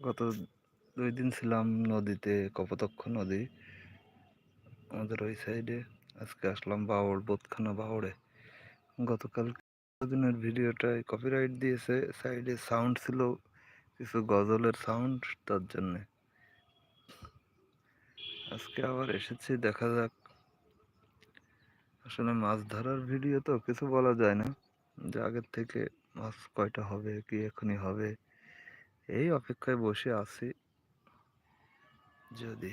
গত দুই দিন ছিলাম নদীতে, কপোতক্ষ নদী। আমাদের ওই সাইডে আজকে আসলাম বাউড় বোধখানা বাউড়ে। গতকাল দিনের ভিডিওটায় কপিরাইট দিয়েছে সাইডে সাউন্ড ছিল, কিছু গজলের সাউন্ড তার জন্যে। আজকে আবার এসেছি, দেখা যাক। আসলে মাছ ধরার ভিডিও তো কিছু বলা যায় না। যে আগের থেকে মাছ কয়টা হবে, কি এখনই হবে এই অপেক্ষায় বসে আছি যদি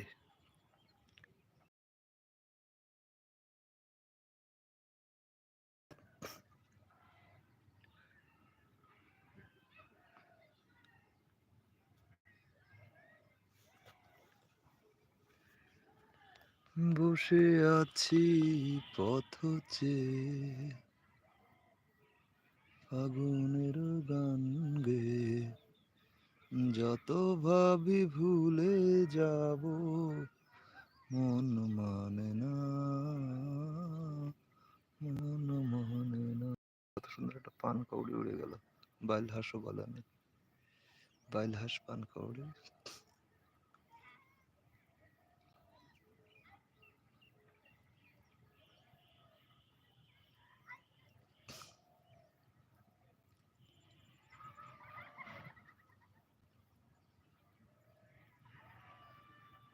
বসে আছি পথ চেয়ে ফাগুনের গান গে। যত ভাবি ভুলে যাব, মন মানে না, মন মানে না। কত সুন্দর একটা পান কৌড়ি উড়ে গেল। বাইল হাঁসও বলে আমি বাইল হাঁস পান কৌড়ি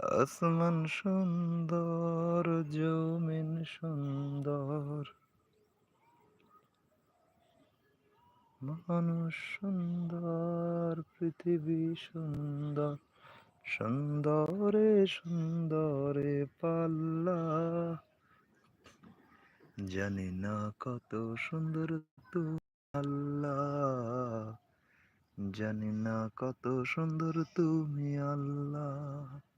আসমান সুন্দর, জমিন সুন্দর। মানুষ সুন্দর, পৃথিবী সুন্দর, সুন্দরে সুন্দরে পাল্লা। জানি না কত সুন্দর তুমি আল্লাহ জানি না কত সুন্দর তুমি আল্লাহ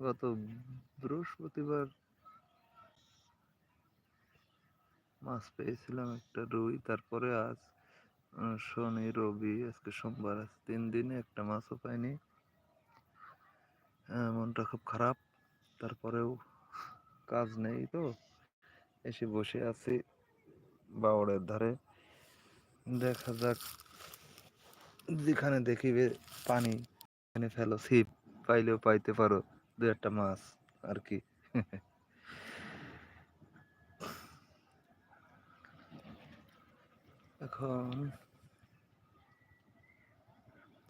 গত বৃহস্পতিবার মাছ পেয়েছিলাম একটা রুই, তারপরে আজ শনি, রবি, আজকে সোমবার, আজ তিন দিনে একটা মাছও পাইনি। মনটা খুব খারাপ, তারপরেও কাজ নেই তো। এসে বসে আছি বাওড়ের ধারে। দেখা যাক, যেখানে দেখিবে পানি এখানে ফেলো, ছিপ পাইলেও পাইতে পারো দু একটা মাছ আর কি। এখন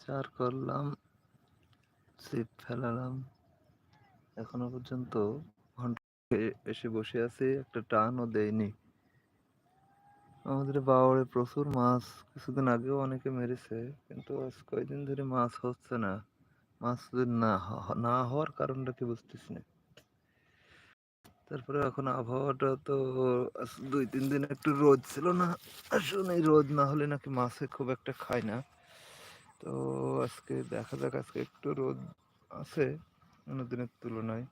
চার করলাম, ছিপ ফেলালাম। এখনও পর্যন্ত ঘণ্টা এসে বসে আছি, একটা টানও দেয়নি আমাদের বাওড়ে প্রচুর মাছ, কিছুদিন আগেও অনেকে মেরেছে, কিন্তু আজ কয়দিন ধরে মাছ হচ্ছে না। যদি না না হওয়ার কারণটা কি বুঝতেছি না। তারপরে এখন আবহাওয়াটা তো দুই, তিন দিন একটু রোদ ছিল না, আসলে এই রোদ না হলে নাকি মাছে খুব একটা খায় না। তো আজকে দেখা যাক, আজকে একটু রোদ আছে অন্য দিনের তুলনায়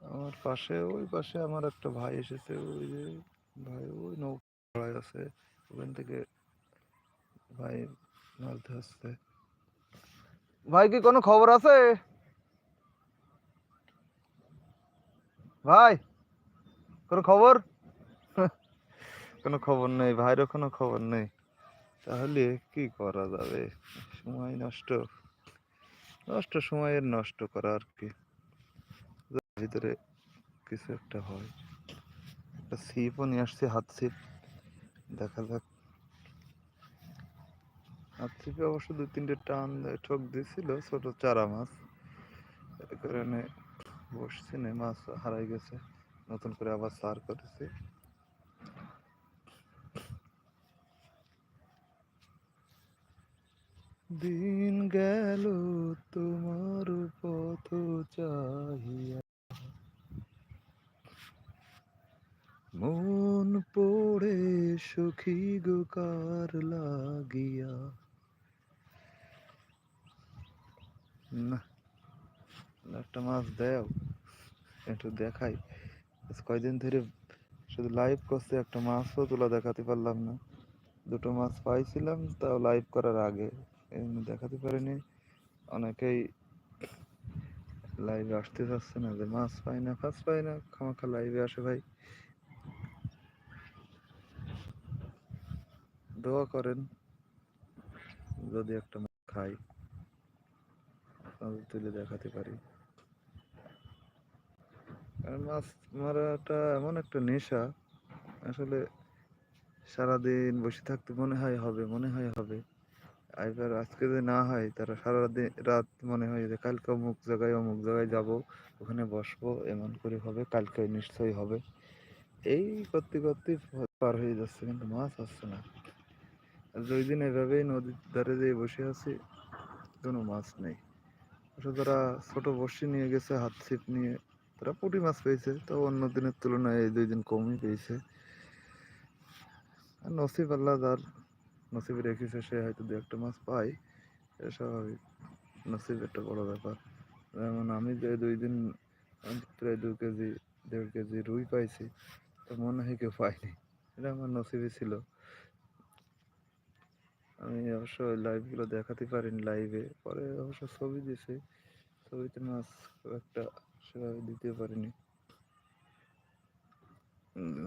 আমার পাশে, ওই পাশে আমার একটা ভাই এসেছে, ওই যে ভাই, ওই নৌকায় আছে। ওখান থেকে ভাই মাছ ধরছে ভাই, কি কোনো খবর আছে? ভাই, কোনো খবর? কোনো খবর নেই, ভাইরও কোনো খবর নেই। তাহলে কি করা যাবে? সময় নষ্ট। নষ্ট সময়ের নষ্ট করা আর কি। ভিতরে কিছু একটা হয়। একটা ছিপও নিয়ে আসছে, হাত ছিপ। দেখা যাক। হাত ছিপে অবশ্য দুই তিনটে টান ঠোক দিয়েছিল ছোট চারা মাছ। কারণে বসছি না, মাছ হারাই গেছে। নতুন করে আবার সার করেছি। দিন গেল তোমার পথ চাহিয়া। মন পড়ে সুখী গোকার লাগিয়া। না একটা মাছ দেও, একটু দেখাই। কয়দিন ধরে শুধু লাইভ করছে, একটা মাছও তোলা দেখাতে পারলাম না। দুটো মাছ পাইছিলাম, তাও লাইভ করার আগে। দেখাতে পারিনি। অনেকেই লাইভে আসতে চাচ্ছে না যে মাছ পাই না, ফাঁস পাই না, খামাখা লাইভে আসে ভাই। দোয়া করেন, যদি একটা খাই আপনাদের তুলে দেখাতে পারি। কারণ মাছ মারাটা এমন একটা নেশা, আসলে সারাদিন বসে থাকতে মনে হয় হবে, মনে হয় হবে। এবার আজকে যদি না হয় তারা সারা দিন রাত মনে হয় যে কালকে অমুক জায়গায় অমুক জায়গায় যাব, ওখানে বসবো, এমন করে হবে, কালকে নিশ্চয়ই হবে। এই করতে করতে পার হয়ে যাচ্ছে, কিন্তু মাছ আসছে না। আর দুই দিন এভাবেই নদীর ধারে যেয়ে বসে আছি, কোনো মাছ নেই। অবশ্য তারা ছোট বড়শি নিয়ে গেছে, হাত ছিপ নিয়ে, তারা পুঁটি মাছ পেয়েছে, তো অন্য দিনের তুলনায় এই দুই দিন কমই পেয়েছে। আর নসিব আল্লাহ যার নসিবে রেখেছে সে হয়তো দু একটা মাছ পায় এটা স্বাভাবিক। নসিব একটা বড় ব্যাপার। যেমন আমি যে দুই দিন প্রায় দু কেজি, দেড় কেজি রুই পাইছি, তো মনে হয় কেউ পায়নি। এটা আমার নসিবে ছিল। আমি অবশ্য ওই লাইভগুলো দেখাতে পারিনি লাইভে পরে অবশ্য ছবি দিছে ছবিতে মাছ খুব একটা সেভাবে দিতে পারিনি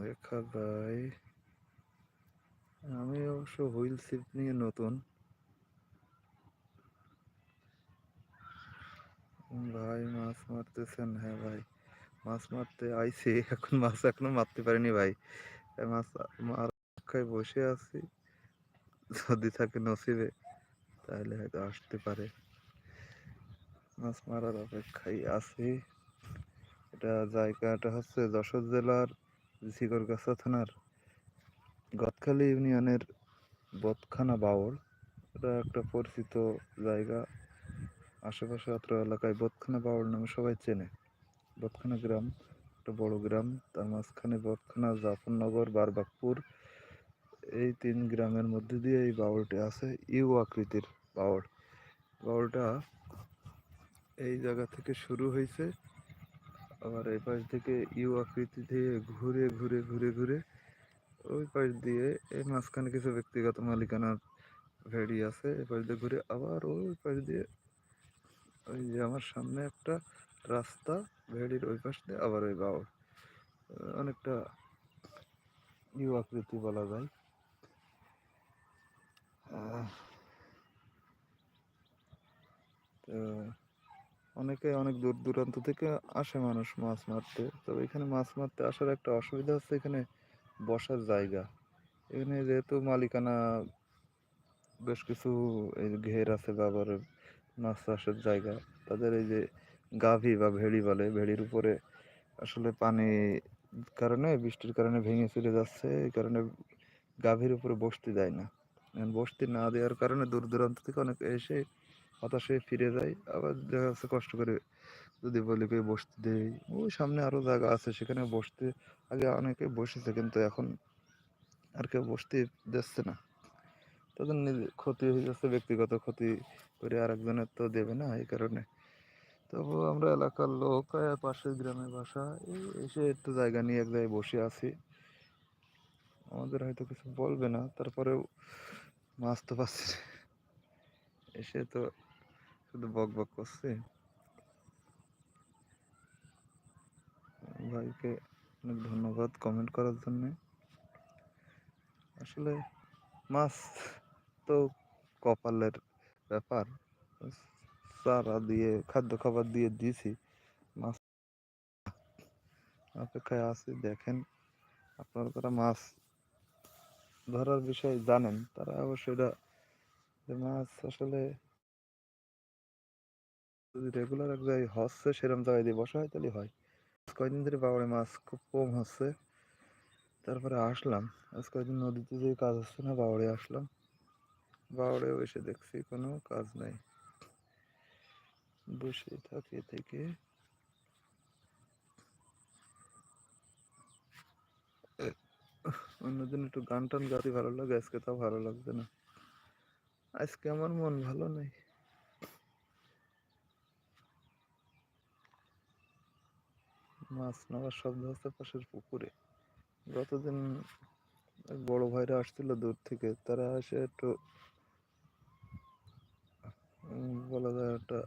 দেখা যায় আমি অবশ্য হুইল সিপ নিয়ে নতুন ভাই মাছ মারতেছেন হ্যাঁ ভাই মাছ মারতে আইছি এখন মাছ এখনও মারতে পারিনি ভাই মাছ মার বসে আছি যদি থাকে নসিবে, তাহলে হয়তো আসতে পারে। মাছ মারার অপেক্ষায় আছি। এটা জায়গাটা হচ্ছে যশোর জেলার ঝিগরগাছা থানার গদখালি ইউনিয়নের বদখানা বাউল। এটা একটা পরিচিত জায়গা। আশেপাশে অত্র এলাকায় বদখানা বাউল নামে সবাই চেনে। বদখানা গ্রাম, একটা বড় গ্রাম। তার মাঝখানে বদখানা জাফরনগর, বারবাকপুর এই তিন গ্রামের মধ্যে দিয়ে এই বাউলটি আছে ইউ আকৃতির বাউল। বাউলটা এই জায়গা থেকে শুরু হয়েছে, আবার এই পাশ থেকে ইউ আকৃতি দিয়ে ঘুরে ঘুরে ঘুরে ঘুরে ওই পাশ দিয়ে এই মাঝখানে কিছু ব্যক্তিগত মালিকানার ভেড়ি আছে, এই পাশ দিয়ে ঘুরে আবার ওই পাশ দিয়ে ওই যে আমার সামনে একটা রাস্তা, ভেড়ির ওই পাশ দিয়ে আবার ওই বাউল। অনেকটা ইউ আকৃতি বলা যায় আহ, তো অনেকে অনেক দূর দূরান্ত থেকে আসে মানুষ মাছ মারতে। তবে এখানে মাছ মারতে আসার একটা অসুবিধা হচ্ছে এখানে বসার জায়গা। এখানে যেহেতু মালিকানা বেশ কিছু এই ঘের আছে বাবার মাছ চাষের জায়গা, তাদের এই যে গাভী বা ভেড়ি বলে, ভেড়ির উপরে আসলে পানি কারণে, বৃষ্টির কারণে ভেঙে চলে যাচ্ছে, এই কারণে গাভীর উপরে বসতে দেয় না। বসতে না দেওয়ার কারণে দূর দূরান্ত থেকে অনেক এসে হতাশ হয়ে ফিরে যায় আবার দেখা যাচ্ছে কষ্ট করে যদি বলি কেউ বসতে দেই। ওই সামনে আরও জায়গা আছে, সেখানে বসতে আগে অনেকে বসেছে, কিন্তু এখন আর কেউ বসতে দিচ্ছে না। তাদের নিজে ক্ষতি হয়ে যাচ্ছে, ব্যক্তিগত ক্ষতি করে আরেকজনের তো দেবে না এই কারণে। তবু আমরা এলাকার লোক পাশের গ্রামে বাসা, এই এসে একটু জায়গা নিয়ে এক জায়গায় বসে আছি। আমাদের হয়তো কিছু বলবে না, তারপরেও মাছ তো পাচ্ছি এসে তো শুধু বক বক করছে? ভাইকে অনেক ধন্যবাদ কমেন্ট করার জন্যে। আসলে মাছ তো কপালের ব্যাপার। চারা দিয়ে, খাদ্য খাবার দিয়ে দিয়েছি। মাছ অপেক্ষায় আছি, দেখেন আপনারা যারা মাছ ধরার বিষয়ে জানেন, তারা অবশ্যই এটা মাছ আসলে যদি রেগুলার এক জায়গায় হচ্ছে সেরকম জায়গায় দিয়ে বসা হয়, তাহলে হয়। কয়েকদিন ধরে বাবারে মাছ খুব কম হচ্ছে। তারপরে আসলাম। আজ কয়েকদিন নদীতে যে কাজ হচ্ছে না, বাবারে আসলাম। বাউড়েও এসে দেখছি কোনো কাজ নাই। বসে থাকে থেকে অন্যদিন একটু গান টান গাতে ভালো লাগে, আজকে তাও ভালো লাগবে না। আজকে আমার মন ভালো নেই। মাছ নেওয়ার শব্দ হচ্ছে পাশের পুকুরে। গতদিন বড় ভাইরা আসছিল দূর থেকে, তারা এসে একটু বলা যায় একটা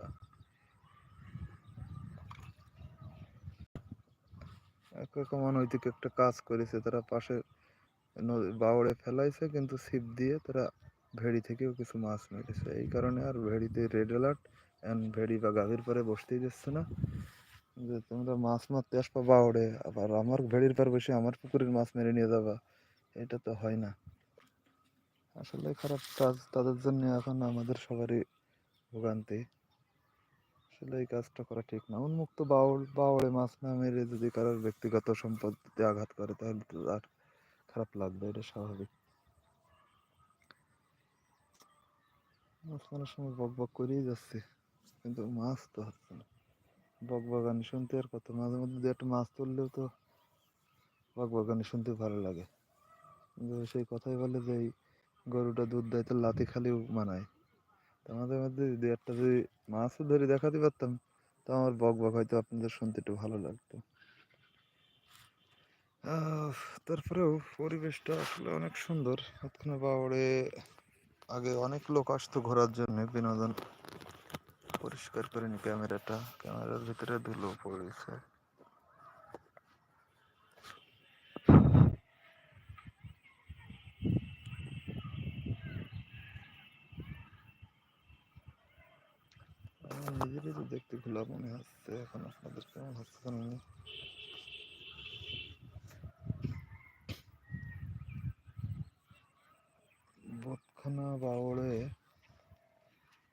একরকম অনৈতিক একটা কাজ করেছে। তারা পাশে বাউড়ে ফেলাইছে, কিন্তু ছিপ দিয়ে তারা ভেড়ি থেকেও কিছু মাছ মেরেছে। এই কারণে আর ভেড়িতে রেড অ্যালার্ট অ্যান্ড ভেড়ি বা গাভীর পরে বসতেই দিচ্ছে না। যে তোমরা মাছ মারতে আসবা বাউড়ে আবার আমার ভেড়ির পর বসে আমার পুকুরের মাছ মেরে নিয়ে যাবা, এটা তো হয় না। আসলে খারাপ কাজ তাদের জন্য এখন আমাদের সবারই ভোগান্তি। আসলে এই কাজটা করা ঠিক না। উন্মুক্ত বাউল বাউড়ে মাছ না মেরে যদি কারোর ব্যক্তিগত সম্পত্তিতে আঘাত করে, তাহলে তো আর খারাপ লাগবে, এটা স্বাভাবিক। মাছ মারার সময় বক বক করেই যাচ্ছে, কিন্তু মাছ তো হচ্ছে না। বক বাগানি শুনতে আর কত? মাঝে মধ্যে দু একটা মাছ তুললেও তো বকবাগানি শুনতে ভালো লাগে। কিন্তু সেই কথাই বলে যে, এই গরুটা দুধ দেয় তো লাতি খালিও মানায় তো আমাদের মধ্যে দু একটা যদি মাছও ধরে দেখাতে পারতাম, তো আমার বক বক হয়তো আপনাদের শুনতে একটু ভালো লাগতো। তারপরেও পরিবেশটা আসলে অনেক সুন্দর। ওখানে বাউড়ে আগে অনেক লোক আসতো ঘোরার জন্য, বিনোদন পরিষ্কার করে নি ক্যামেরাটা ক্যামেরার ভিতরে ধুলো পড়েছে নিজেরই তো দেখতে খোলা মনে হচ্ছে, এখন আপনাদের কেমন হচ্ছে জানি না। বোটখানা বাউড়ে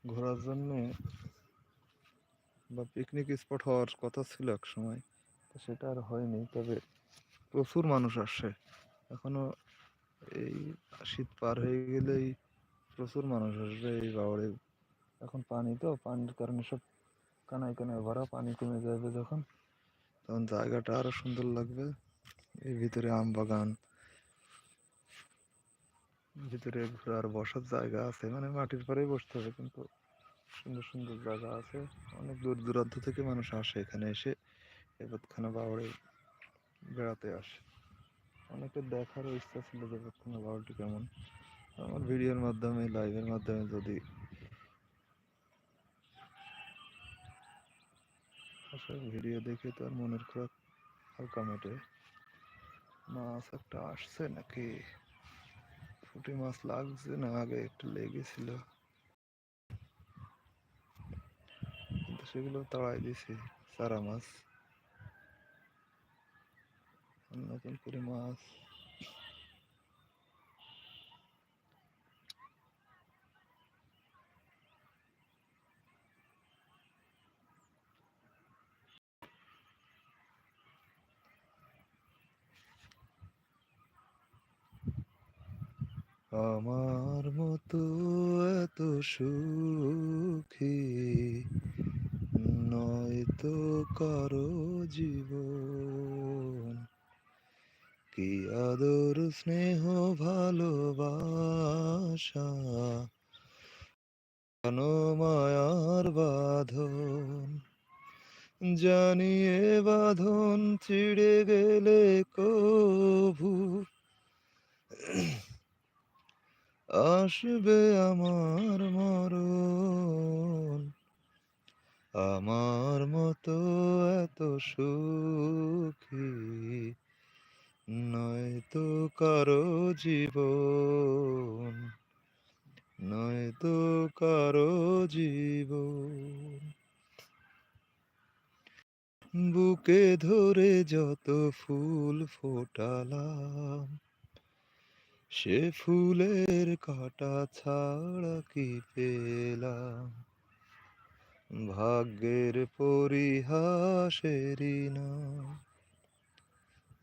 ঘোরার জন্য বা পিকনিক স্পট হওয়ার কথা ছিল এক সময়, তো সেটা আর হয়নি। তবে প্রচুর মানুষ আসে। এখনও এই শীত পার হয়ে গেলেই প্রচুর মানুষ আসবে এই বাউড়ে এখন পানি তো, পানির কারণে সব কানায় কানায় ভরা, পানি কমে যাবে যখন, তখন জায়গাটা আরও সুন্দর লাগবে। এই ভিতরে আম বাগান, ভিতরে ঘোরার বসার জায়গা আছে মানে মাটির পরেই বসতে হবে, কিন্তু সুন্দর সুন্দর জায়গা আছে। অনেক দূর দূরান্ত থেকে মানুষ আসে এখানে এসে। এবারখানা বাউড়ে বেড়াতে আসে। অনেকের দেখারও ইচ্ছা ছিল যে এবারখানা কেমন। আমার ভিডিওর মাধ্যমে, লাইভের মাধ্যমে যদি আসলে ভিডিও দেখে তো আর মনের খোরাক হালকা মেটে। মাছ একটা আসছে নাকি? পুঁটি মাছ লাগছে না? আগে একটু লেগেছিল কিন্তু সেগুলো তাড়াই দিছি সারা মাছ। নতুন করে মাছ। আমার মতো এত সুখী নয় তো কারও জীবন। কি আদর, স্নেহ, ভালোবাসা কেন মায়ার বাঁধন। জানিয়ে বাঁধন ছিড়ে গেলে কভু। আসবে আমার মরণ। আমার মতো এত সুখী নয়তো কারও জীবন নয়তো কারও জীবন। বুকে ধরে যত ফুল ফোটালাম, সে ফুলের কাটা ছাড়া কি পেলাম? ভাগ্যের পরিহাসেরই না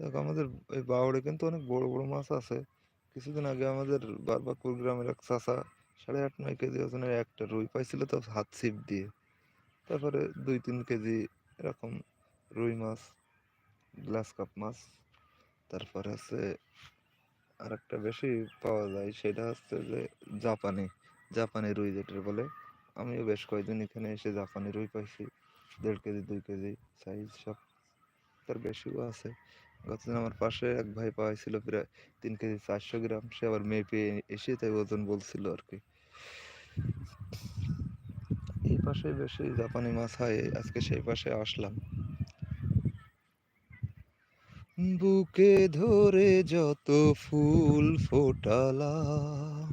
দেখ, আমাদের এই বাউড়ে কিন্তু অনেক বড় বড় মাছ আছে। কিছুদিন আগে আমাদের বারবাকুর গ্রামের এক চাষা সাড়ে আট, নয় কেজি ওজনের একটা রুই পাইছিল তো হাত ছিপ দিয়ে। তারপরে দুই, তিন কেজি এরকম রুই মাছ, গ্লাস কাপ মাছ। তারপরে হচ্ছে আর একটা বেশি পাওয়া যায়, সেটা হচ্ছে যে জাপানি জাপানি রুই যেটা বলে। আমিও বেশ কয়েকদিন এখানে এসে জাপানি পাইছি দেড় কেজি, দুই কেজি সাইজ সব তার বেশিও আছে। গতদিন আমার পাশে এক ভাই পাইছিল প্রায় তিন কেজি চারশো গ্রাম, সে আবার মেপে এসে তাই ওজন বলছিল আর কি এই পাশে বেশি জাপানি মাছ হয়, আজকে সেই পাশে আসলাম। বুকে ধরে যত ফুল ফোটালাম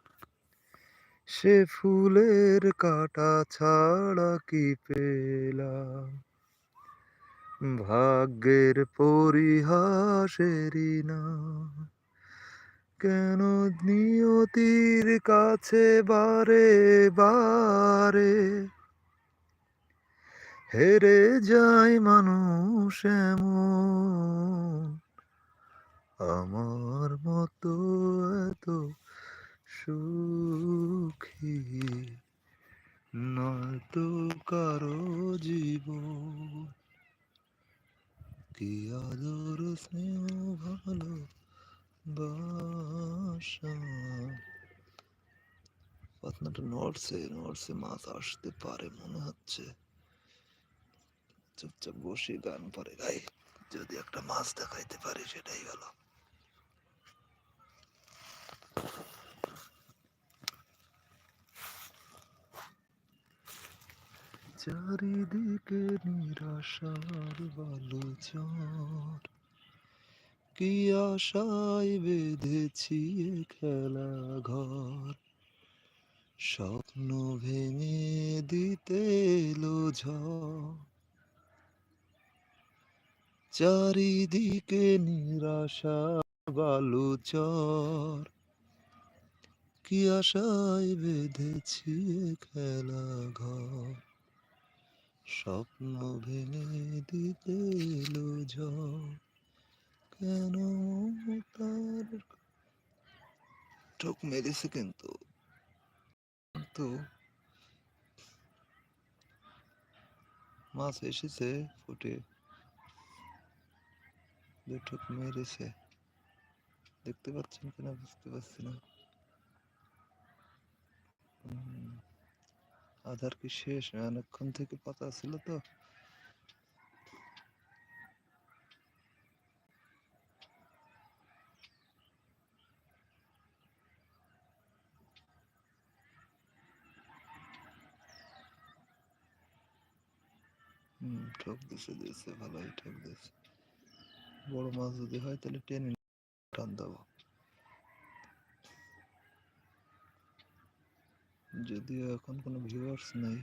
সে ফুলের কাটা ছাড়া কি পেলাম? ভাগ্যের পরিহাসেরই না। কেন নিয়তির কাছে বারে বারে হেরে যায় মানুষ এমন? আমার মতো এত সুখী নয়তো কারও জীবন। কি আদর স্নেহ ভালো বাসা পাতনাটা নড়ছে নড়ছে, মাছ আসতে পারে, মনে হচ্ছে। চুপচাপ বসে গান পরে গাই যদি একটা মাছ দেখাইতে পারি, সেটাই হলো। চারিদিকে নিরাশার বালুচর কি আশায় বেঁধেছি খেলা ঘর স্বপ্ন ভেঙে দিতে এলো চারিদিকে নিরাশা বালুচর কি আশায় বেঁধেছি খেলা ঘর স্বপ্ন ভেঙে দিতে কেন তার ঠোক মেরেছে কিন্তু? তো মাছ এসেছে, ফুটে দুঠোক মেরেছে। দেখতে পাচ্ছেন কিনা বুঝতে পারছি না। আধার কি শেষ? অনেকক্ষণ থেকে পাতা ছিল তো। ঠোক দিছে দিছে, ভালোই ঠোক দিছে। বড় মাছ যদি হয় তাহলে টেনে টান দেবো। যদিও এখন কোনো ভিউয়ার্স নেই।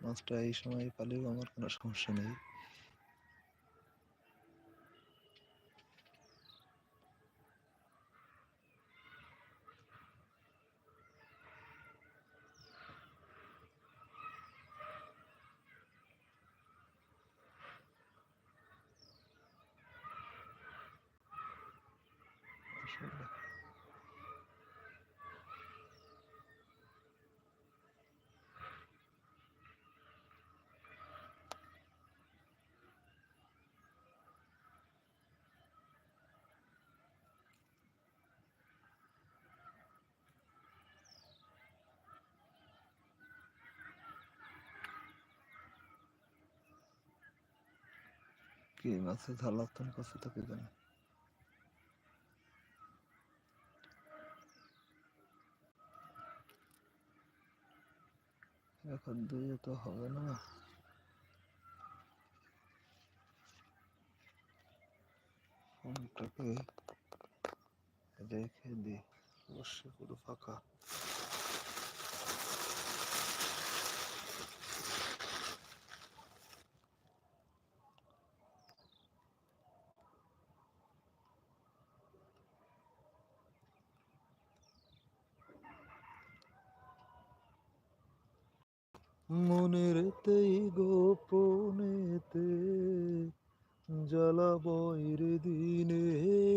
মাছটা এই সময় পালেও আমার কোনো সমস্যা নেই আসলে কি মাছের ঝালাতন কাছে থাকে জানি? এখন দুইয়ে তো হবে না। ফোনটাকে রেখে দি, অবশ্যই পুরো ফাঁকা। মনেরতেই গোপনেতে জ্বালাবয়ের দিনে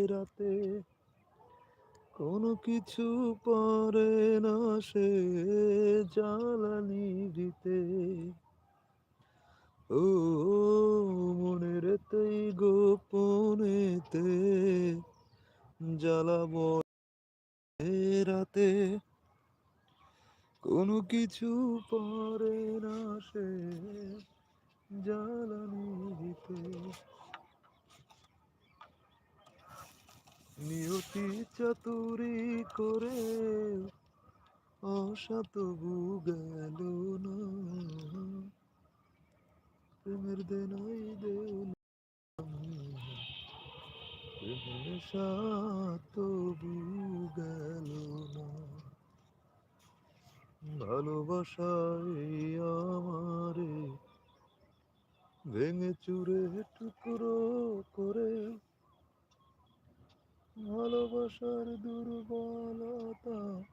রাতে। কোনো কিছু পারে না সে জ্বালানি দিতে। ও মনেরতেই গোপনেতে জ্বালাবো রাতে। কোনো কিছু পারে না সে জ্বালানি দিতে। নিয়তি চাতুরি করে আশা তবু গেল না। প্রেমের দেনাই দেন প্রেমের নেশা তবু গেল না। ভালোবাসায় আমারে ভেঙে চুরে টুকরো করে। ভালোবাসার দুর্বলতা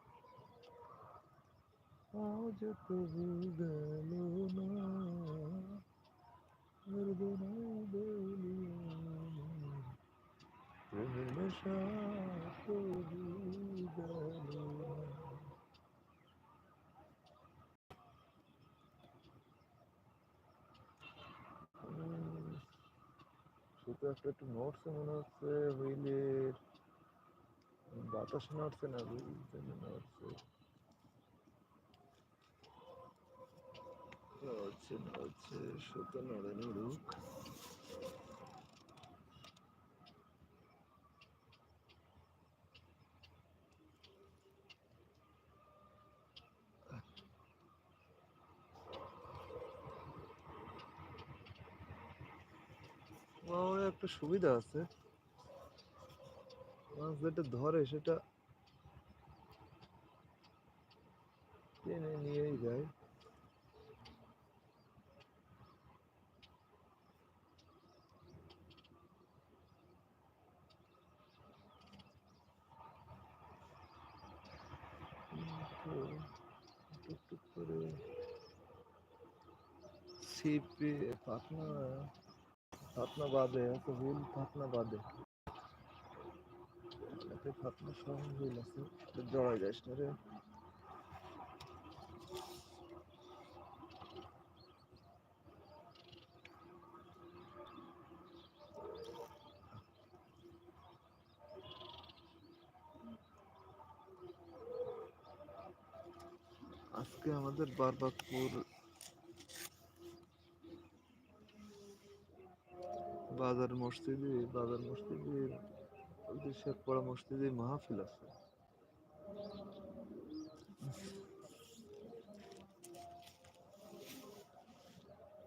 আজ তবু গেল না। নেশা তবু গেল না উম, শুধু একটা একটু নড়ছে মনে হচ্ছে, হুইলের বাতাস নড়ছে না, হুইল যেন নড়ছে নড়ছে নড়ছে সুতো নড়ে নড়ুক আমার একটা সুবিধা আছে। মাছ যেটা ধরে সেটা টেনে নিয়েই যায়। করে ছিপে পাতনা ফাতনা বাদে এত হুইল ফাতনা বাদে এতে ফাতনা সহ হুইল আছে জড়াই যাস না রে আজকে আমাদের বারবাকপুর বাজার মসজিদে, বাজার মসজিদের শেখ শেখপাড়া মসজিদে মাহফিল আছে।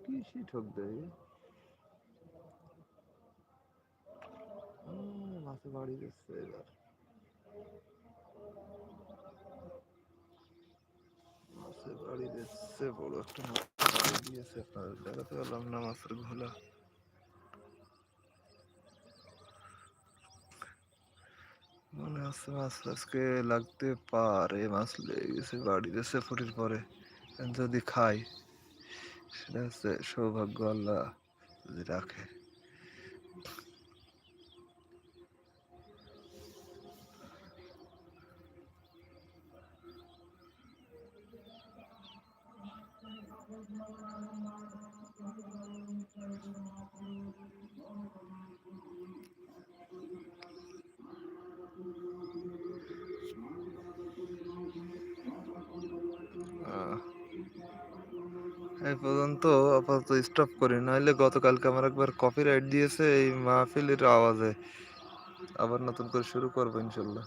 কি সে ঠক দেয় মাছে বাড়ি যাচ্ছে এবার। মাছে বাড়ি যাচ্ছে বড় একটা দিয়েছে আপনাদের দেখাতে পারলাম না মাছের ঘোলা। মনে হচ্ছে মাছ আজকে লাগতে পারে মাছ লেগে গেছে বাড়ি দিয়েছে ফুটির পরে যদি খাই সেটা হচ্ছে সৌভাগ্য আল্লাহ যদি রাখে। আহ, পর্যন্ত আপাতত স্টপ করি। নাহলে গতকালকে আমার একবার কপিরাইট দিয়েছে এই মাহফিলের আওয়াজে। আবার নতুন করে শুরু করব ইনশাল্লাহ।